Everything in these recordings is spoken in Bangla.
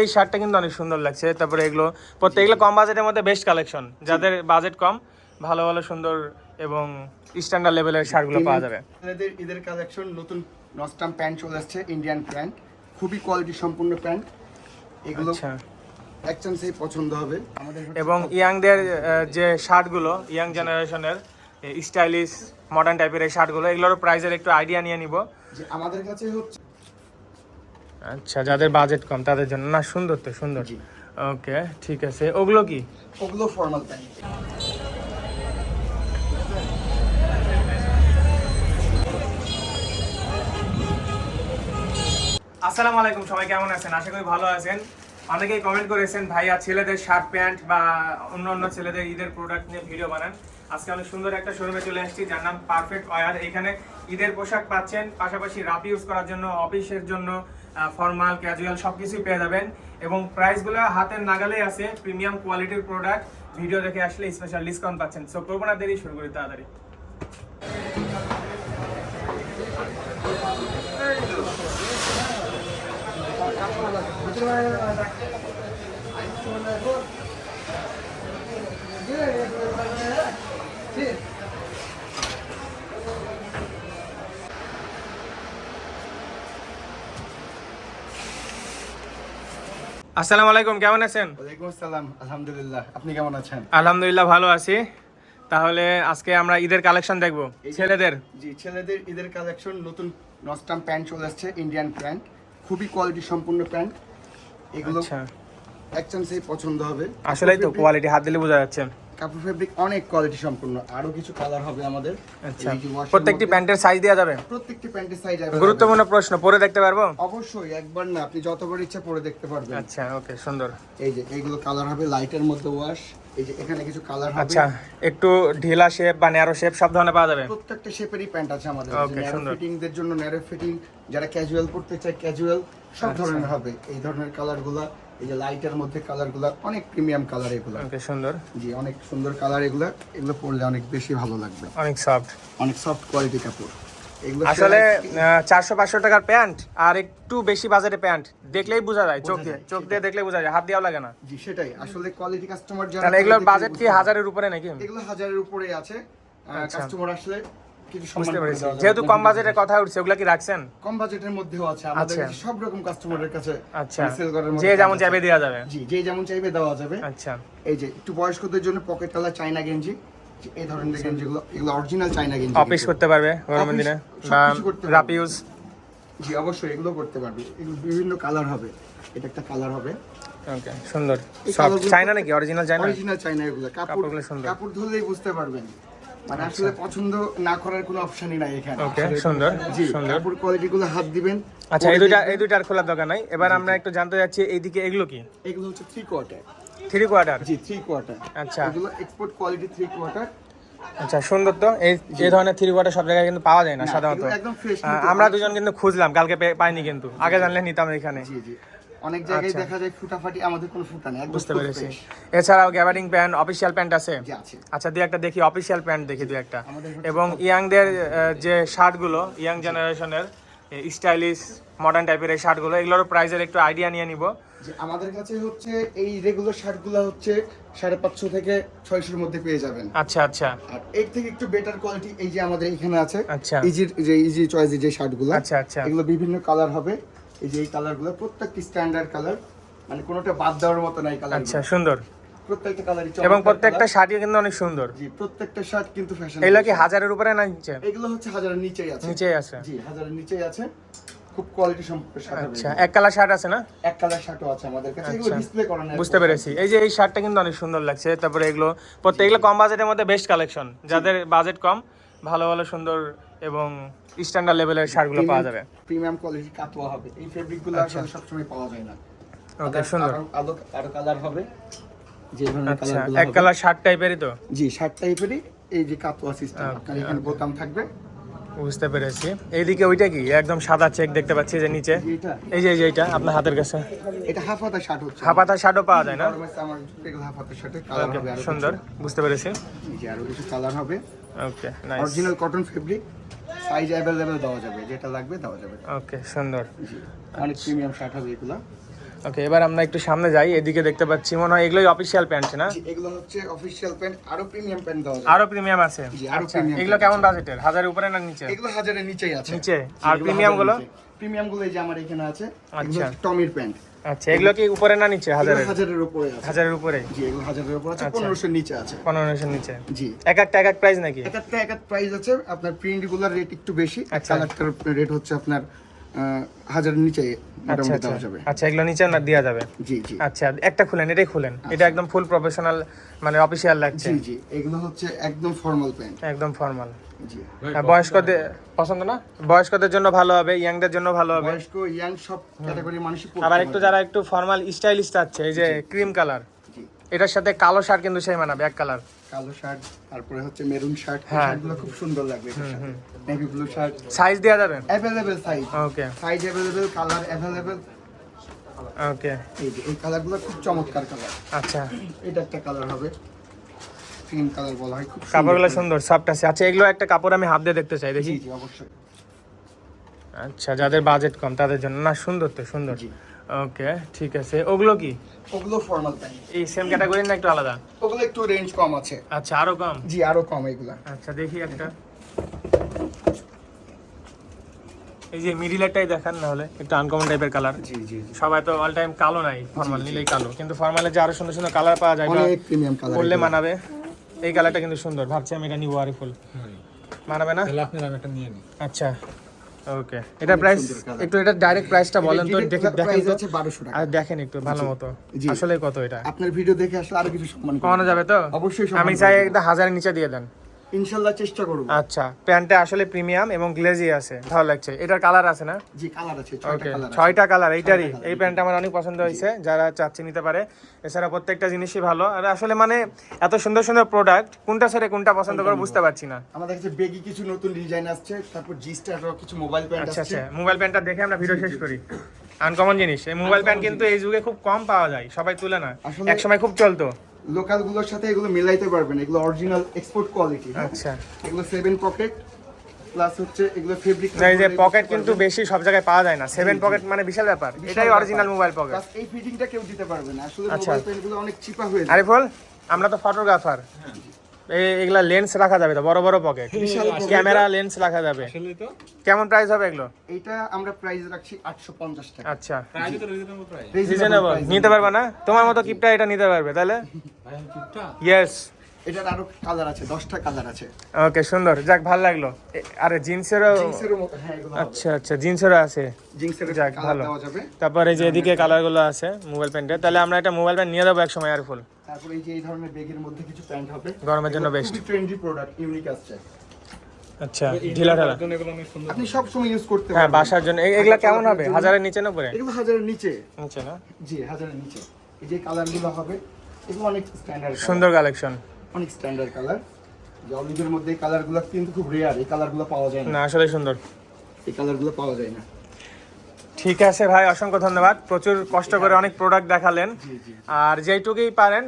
এই শার্টটা কিন্তু অনেক সুন্দর লাগছে। তারপরে এগুলো প্রত্যেকগুলো কম বাজেটের মধ্যে বেস্ট কালেকশন যাদের বাজেট কম ভালো ভালো সুন্দর এবং স্ট্যান্ডার্ড লেভেলের শার্টগুলো পাওয়া যাবে। এদের ঈদের কালেকশন নতুন নস্টাম প্যান্ট চলে আসছে ইন্ডিয়ান প্যান্ট খুবই কোয়ালিটি সম্পূর্ণ প্যান্ট এগুলো আচ্ছা। এক চান্সেই পছন্দ হবে। আমাদের এবং ইয়াংদের যে শার্টগুলো ইয়াং জেনারেশনের স্টাইলিশ মডার্ন টাইপের এই শার্টগুলো এগুলোর প্রাইসের একটু আইডিয়া নিয়ে নিব। আমাদের কাছে হচ্ছে আচ্ছা যাদের বাজেট কম তাদের জন্য। না সুন্দর তো সুন্দর। ওকে ঠিক আছে। ওগুলো কি? ওগুলো ফর্মাল প্যান্ট আসসালামু আলাইকুম সবাই কেমন আছেন? আশা করি ভালো আছেন। অনেকেই কমেন্ট করেছেন ভাইয়া ছেলেদের শার্ট প্যান্ট বা অন্য অন্য ছেলেদের ঈদের প্রোডাক্ট নিয়ে ভিডিও বানান। আজকে অনেক সুন্দর একটা শোরুমে চলে আসছি যার নাম পারফেক্ট ওয়ার এখানে ঈদের পোশাক পাচ্ছেন পাশাপাশি রাপ ইউজ করার জন্য অফিসের জন্য ফর্মাল ক্যাজুয়াল সব কিছুই পেয়ে যাবেন। এবং প্রাইসগুলো হাতের নাগালেই আছে প্রিমিয়াম কোয়ালিটির প্রোডাক্ট ভিডিও দেখে আসলে স্পেশাল ডিসকাউন্ট পাচ্ছেন। সো করব না দেরি, শুরু করি তাড়াতাড়ি। আসসালামু আলাইকুম কেমন আছেন? ওয়ালাইকুম আসসালাম আলহামদুলিল্লাহ। আপনি কেমন আছেন? আলহামদুলিল্লাহ ভালো আছি। তাহলে আজকে আমরা ঈদের কালেকশন দেখব ছেলেদের? জি ছেলেদের ঈদের কালেকশন নতুন নস্টাম প্যান্ট চলে আসছে ইন্ডিয়ান প্যান্ট। খুবই কোয়ালিটি সম্পূর্ণ প্যান্ট। এগুলো আচ্ছা। এক চান্সেই পছন্দ হবে। আসলেই তো কোয়ালিটি হাত দিলে বোঝা যাচ্ছে। কাপড় ফেব্রিক অনেক কোয়ালিটি সম্পূর্ণ। আরও কিছু কালার হবে আমাদের। আচ্ছা। প্রত্যেকটি প্যান্টের সাইজ দেওয়া যাবে? প্রত্যেকটি প্যান্টের সাইজ গুরুত্বপূর্ণ প্রশ্ন পরে দেখতে পারব? অবশ্যই একবার না আপনি যতবার ইচ্ছা পরে দেখতে পারবেন। আচ্ছা ওকে সুন্দর। এই যে এইগুলো কালার হবে লাইটের মধ্যে ওয়াশ এই যে এখানে কিছু কালার হবে। আচ্ছা একটু ঢিলা শেপ বা ন্যারো শেপ সব ধরনের পাওয়া যাবে? প্রত্যেকটা শেপেরই প্যান্ট আছে আমাদের। ওকে সুন্দর। ফিটিং দের জন্য ন্যারো ফিটিং যারা ক্যাজুয়াল পড়তে চায় ক্যাজুয়াল সব আচ্ছা। ধরনের হবে। এই ধরনের কালারগুলা এই যে লাইটের মধ্যে কালারগুলা অনেক প্রিমিয়াম কালার এগুলো। ওকে সুন্দর। জি অনেক সুন্দর কালার এগুলো এগুলো পরলে অনেক বেশি ভালো লাগবে। অনেক সফট অনেক সফট কোয়ালিটি কাপড়। আসলে চারশো পাঁচশো টাকার প্যান্ট আর একটু বেশি বাজারে প্যান্ট দেখলেই বোঝা যায় চোখ দিয়ে চোখ দিয়ে দেখলেই বোঝা যায় হাত দেওয়া লাগে না। জি সেটাই। আসলে কোয়ালিটি কাস্টমার যারা তাহলে এগুলোর বাজেট কি হাজারের উপরে নাকি? এগুলো হাজারের উপরে আছে। আচ্ছা। কাস্টমার আসলে কিছু সম্মান বুঝতে পেরেছি। যেহেতু কম বাজেটের কথা উঠছে ওগুলা কি রাখছেন? কম বাজেটের মধ্যেও আছে। আমাদের আচ্ছা। সব রকম কাস্টমারের কাছে আচ্ছা। সেল করার মধ্যে যে যেমন চাইবে দেওয়া যাবে। জি যে যেমন চাইবে দেওয়া যাবে। আচ্ছা। এই যে একটু বয়স্কদের জন্য পকেট গেঞ্জি এই ধরনের গেঞ্জিগুলো এগুলো অরিজিনাল চাইনা গেঞ্জি অফিস করতে পারবে গরমের দিনে। রাপ ইউজ জি অবশ্যই এগুলো করতে পারবে। এগুলো বিভিন্ন কালার হবে। এটা একটা কালার হবে। ওকে সুন্দর। সব নাকি? অরিজিনাল চাইনা অরিজিনাল চাইনা এগুলো। কাপড় কাপড়গুলো সুন্দর। আচ্ছা। কাপড় ধরলেই বুঝতে পারবেন। মানে আসলে পছন্দ না করার কোনো অপশনই নাই এখানে। ওকে সুন্দর জি কাপড় কোয়ালিটি গুলো হাত দিবেন। আচ্ছা এই দুইটা। এই দুইটা আর খোলার দরকার নাই। এবার আমরা একটু জানতে যাচ্ছি এইদিকে এগুলো কি? এগুলো হচ্ছে থ্রি কোয়ার্টার থ্রি কোয়ার্টার জি থ্রি কোয়ার্টার আচ্ছা। এগুলো এক্সপোর্ট কোয়ালিটি থ্রি কোয়ার্টার আচ্ছা সুন্দর তো। এই এই ধরনের থ্রি কোয়ার্টার সব জায়গায় কিন্তু পাওয়া যায় না সাধারণত। আমরা দুজন কিন্তু খুঁজলাম কালকে পাইনি কিন্তু। আগে জানলে নিতাম এখানে। জি জি। অনেক জায়গায় আচ্ছা। দেখা যায় ফুটাফাটি আমাদের কোনো ফুটা নেই বুঝতে পেরেছি। এছাড়াও গ্যাবারিং প্যান্ট অফিসিয়াল প্যান্ট আছে? আচ্ছা দুই একটা দেখি অফিসিয়াল প্যান্ট দেখি দুই একটা। এবং ইয়াংদের যে শার্টগুলো ইয়াং জেনারেশনের স্টাইলিশ মডার্ন টাইপের এই শার্টগুলো এগুলোর প্রাইসের একটু আইডিয়া নিয়ে নিব। আমাদের কাছে হচ্ছে এই রেগুলার শার্টগুলো হচ্ছে সাড়ে পাঁচশো থেকে ছয়শোর মধ্যে পেয়ে যাবেন। আচ্ছা আচ্ছা। আর এর থেকে একটু বেটার কোয়ালিটি এই যে আমাদের এখানে আছে আচ্ছা। ইজির যে ইজি চয়েস যে শার্টগুলো আচ্ছা আচ্ছা। এগুলো বিভিন্ন কালার হবে। এই যে এই কালারগুলো প্রত্যেকটি স্ট্যান্ডার্ড কালার মানে কোনোটা বাদ দেওয়ার মতো নাই কালার আচ্ছা সুন্দর। প্রত্যেকটা কালারই এবং প্রত্যেকটা শার্টই কিন্তু অনেক সুন্দর। জি প্রত্যেকটা শার্ট কিন্তু ফ্যাশন এগুলো কি হাজারের উপরে না নিচে? এগুলো হচ্ছে হাজারের নিচেই আছে। নিচেই আছে। জি হাজারের নিচেই আছে। খুব কোয়ালিটি শার্ট আচ্ছা এক কালার শার্ট আছে না? এক কালার শার্টও আছে আমাদের কাছে। এগুলো আচ্ছা। ডিসপ্লে করানো বুঝতে পেরেছি। এই যে এই শার্টটা কিন্তু অনেক সুন্দর লাগছে। তারপরে এগুলো প্রত্যেকগুলো কম বাজেটের মধ্যে বেস্ট কালেকশন যাদের বাজেট কম ভালো ভালো সুন্দর এবং স্ট্যান্ডার্ড লেভেলের শার্টগুলো পাওয়া যাবে। প্রিমিয়াম কোয়ালিটি কাতোয়া হবে। এই ফেব্রিকগুলো আচ্ছা। আসলে সবসময় পাওয়া যায় না। ওকে সুন্দর। আরো- আরও কালার হবে। যে ধরনের আচ্ছা কালারগুলো এক কালার শার্ট টাইপেরই তো? জি শার্ট টাইপেরই এই যে কাতোয়া সিস্টেম আপনার এখানে বোতাম থাকবে। বুঝতে পেরেছি। এইদিকে ওইটা কি? একদম সাদা চেক দেখতে পাচ্ছি যে নিচে। এই যে এই এইটা আপনার হাতের কাছে। এটা হাফ হাতা শার্ট হচ্ছে। হাফাতা শার্টও পাওয়া যায় না? আমার হাফ হাতা শার্টের কালার হবে সুন্দর। বুঝতে পেরেছি। জি আরও কিছু কালার হবে। Okay nice original cotton fabric size available দেওয়া যাবে যেটা লাগবে দেওয়া যাবে। ওকে সুন্দর। অনেক প্রিমিয়াম শার্ট হবে এগুলো। ওকে এবার আমরা একটু সামনে যাই এদিকে দেখতে পাচ্ছি মনে হয় এগুলোই অফিসিয়াল প্যান্ট না? এগুলো হচ্ছে অফিসিয়াল প্যান্ট আরও প্রিমিয়াম প্যান্ট যায় আরও প্রিমিয়াম আছে? জি, আরও আচ্ছা, এগুলো কেমন। বাজেটের হাজারের উপরে না নিচে? এগুলো হাজারের নিচেই আছে। নিচে? আর premium গুলো? প্রিমিয়ামগুলো এই যে আমার এখানে আছে আচ্ছা। টমির প্যান্ট আচ্ছা এগুলো কি উপরে না নিচে? হাজারের? হাজারের উপরে আছে। হাজারের উপরে? জি এগুলো হাজারের উপরে আছে আচ্ছা। পনেরোশোর নিচে আছে। পনেরোশোর নিচে? জি। এক একটা এক এক প্রাইস নাকি? এক একটা এক এক প্রাইস আছে। আপনার প্রিন্টগুলোর রেট একটু বেশি। আচ্ছা। কালারটার রেট হচ্ছে আপনার হাজারের নিচে আচ্ছা মোটামুটি আচ্ছা দেওয়া যাবে। আচ্ছা এগুলো নিচে না দেওয়া যাবে? জি জি। আচ্ছা একটা খুলেন এটাই খুলেন। এটা একদম ফুল প্রফেশনাল মানে অফিসিয়াল লাগছে। জি জি এগুলো হচ্ছে একদম ফর্মাল প্যান্ট একদম ফর্মাল জি। বয়স্কদের পছন্দ না? বয়স্কদের জন্য ভালো হবে ইয়াংদের জন্য ভালো হবে। বয়স্ক ইয়াং সব মানুষই পড়তে আবার একটু যারা একটু ফর্মাল স্টাইলিশ চাচ্ছে এই যে ক্রিম কালার এটার সাথে কালো শার্ট কিন্তু সেই মানাবে এক কালার কালো শার্ট তারপরে হচ্ছে মেরুন শার্ট হ্যাঁ। শার্টগুলো খুব সুন্দর লাগবে নেভি ব্লু শার্ট। সাইজ দেওয়া যাবে? Available size okay size available colour available okay এই যে এই কালারগুলো খুব চমৎকার কালার আচ্ছা। এটা একটা কালার হবে। ক্রিম কালার বলা হয় খুব কাপড়গুলো সুন্দর সফট আছে। আচ্ছা এগুলো একটা কাপড় আমি হাত দিয়ে দেখতে চাই দেখি। জি অবশ্যই। আচ্ছা যাদের বাজেট কম তাদের জন্য। না সুন্দর তো সুন্দর। ওকে ঠিক আছে। ওগুলো কি? ওগুলো ফর্মাল প্যান্ট এই সেম ক্যাটাগরি না একটু আলাদা? ওগুলো একটু রেঞ্জ কম আছে। আচ্ছা আরও কম? জি আরও কম এগুলা। আচ্ছা দেখি একটা। এই যে মিডিলেরটাই দেখান না হলে একটু আনকমন টাইপের কালার জি জি সবাই তো অল টাইম কালো নাই ফর্মাল নিলেই কালো। কিন্তু ফর্মালে যে আরও সুন্দর সুন্দর কালার পাওয়া যায় অনেক প্রিমিয়াম কালার পরলে মানাবে। এই কালারটা কিন্তু সুন্দর ভাবছি আমি এটা নিবো আরে ফুল মানাবে না? তাহলে আপনি আমি একটা নিয়ে নিন। আচ্ছা। ওকে এটা প্রাইস একটু এটা ডাইরেক্ট প্রাইসটা বলেন তো দেখে দেখেন প্রাইস হচ্ছে 1200 টাকা। আর দেখেন একটু ভালো মতো। আসলে কত এটা? আপনার ভিডিও দেখে আসলে আরও কিছু সম্মান। কমানো যাবে তো? অবশ্যই আমি চাই। একটা হাজারের নিচে দিয়ে দেন। ইনশাআল্লাহ চেষ্টা করব। আচ্ছা প্যান্টটা আসলে প্রিমিয়াম এবং গ্লেজি আছে ভালো লাগছে। এটার কালার আছে না? জি কালার আছে ছয়টা কালার আছে। ছয়টা কালার এইটারই। এই প্যান্টটা আমার অনেক পছন্দ হয়েছে যারা চাচ্ছে নিতে পারে। এছাড়া প্রত্যেকটা জিনিসই ভালো। আর আসলে মানে এত সুন্দর সুন্দর প্রোডাক্ট কোনটা ছেড়ে কোনটা পছন্দ করে বুঝতে পারছি না। আমাদের কাছে বেগি কিছু নতুন ডিজাইন আসছে তারপর জি স্টারও কিছু মোবাইল প্যান্ট আচ্ছা আচ্ছা মোবাইল প্যান্টটা দেখে আমরা ভিডিও শেষ করি। আনকমন জিনিস এই মোবাইল প্যান্ট কিন্তু এই যুগে খুব কম পাওয়া যায় সবাই তুলে না এক সময় খুব চলতো। লোকালগুলোর সাথে এগুলো মেলাইতে পারবেন। এগুলো অরিজিনাল এক্সপোর্ট কোয়ালিটি আচ্ছা। এগুলো সেভেন পকেট প্লাস হচ্ছে এগুলো ফেব্রিক এই যে পকেট কিন্তু বেশি সব জায়গায় পাওয়া যায় না। সেভেন পকেট মানে বিশাল ব্যাপার। এটাই অরিজিনাল মোবাইল পকেট প্লাস এই ফিটিংটা কেউ দিতে পারবে না। আসলে আচ্ছা। মোবাইল পেনগুলো অনেক চিপা হয়ে যায়। আরে বল আমরা তো ফটোগ্রাফার এগুলা লেন্স রাখা যাবে তো বড় বড় পকেট ক্যামেরা লেন্স রাখা যাবে। কেমন প্রাইস হবে এগুলো? এটা আমরা প্রাইস রাখছি 850 টাকা। আচ্ছা। প্রাইস তো রিজনেবল প্রাইস রিজনেবল নিতে পারবে না? তোমার মতো কিপটা এটা নিতে পারবে তাহলে? ভাই কিপটা? ইয়েস এটার আরও কালার আছে 10টা কালার আছে। ওকে সুন্দর। যাক ভালো লাগল। আরে জিন্সেরও জিন্সের মতো হ্যাঁ আচ্ছা আচ্ছা জিন্সেরও আছে। জিন্সের যাক, ভালো। তারপরে যে এদিকে কালারগুলো আছে মোবাইল প্যান্টে তাহলে আমরা একটা মোবাইল প্যান্ট নিয়ে যাব এক সময় আর ফুল। তারপরে এই যে এই ধরনের ব্যাগের মধ্যে কিছু প্যান্ট হবে। গরমের জন্য বেস্ট ট্রেন্ডি প্রোডাক্ট ইউনিক আসছে। আচ্ছা ঢিলা ঢালা। জন্য এগুলো অনেক সুন্দর আপনি সব সময় ইউজ করতে হ্যাঁ বাসার জন্য। এগুলা কেমন হবে? হাজারের নিচে না পরে এগুলো হাজারের নিচে। নিচে না? জি হাজারের নিচে। এই যে কালারগুলো হবে এগুলো অনেক স্ট্যান্ডার্ড সুন্দর কালেকশন অনেক স্ট্যান্ডার্ড কালার অলিভের মধ্যে এই কালারগুলো কিন্তু খুব রেয়ার এই কালারগুলো পাওয়া যায় না। আসলে সুন্দর। এই কালারগুলো পাওয়া যায় না। ঠিক আছে ভাই অসংখ্য ধন্যবাদ। প্রচুর কষ্ট করে অনেক প্রোডাক্ট দেখালেন। আর যেইটুকুই পারেন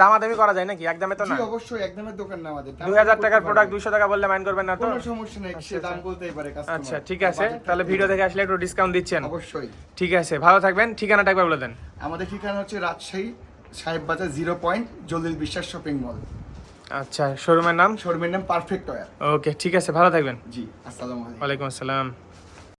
দামাদামি করা যায় নাকি? একদমে তো না? অবশ্যই একদমের দোকান না আমাদের দাম দুই হাজার করতে টাকার প্রোডাক্ট দুইশো টাকা বললে মাইন্ড করবেন না তো? কোনো সমস্যা নেই সে দাম বলতেই পারে কাস্টমার আচ্ছা ঠিক আছে। তাহলে ভিডিও দেখে আসলে একটু ডিসকাউন্ট দিচ্ছেন। অবশ্যই। ঠিক আছে ভালো থাকবেন। ঠিকানাটা একবার বলে দেন। আমাদের ঠিকানা হচ্ছে রাজশাহী সাহেব বাজার জিরো পয়েন্ট জলিল বিশ্বাস শপিং মল। আচ্ছা শোরুমের নাম? শোরুমের নাম পারফেক্ট ওয়ার ওকে ঠিক আছে ভালো থাকবেন। জি আসসালামু আলাইকুম। ওয়ালাইকুম আসসালাম।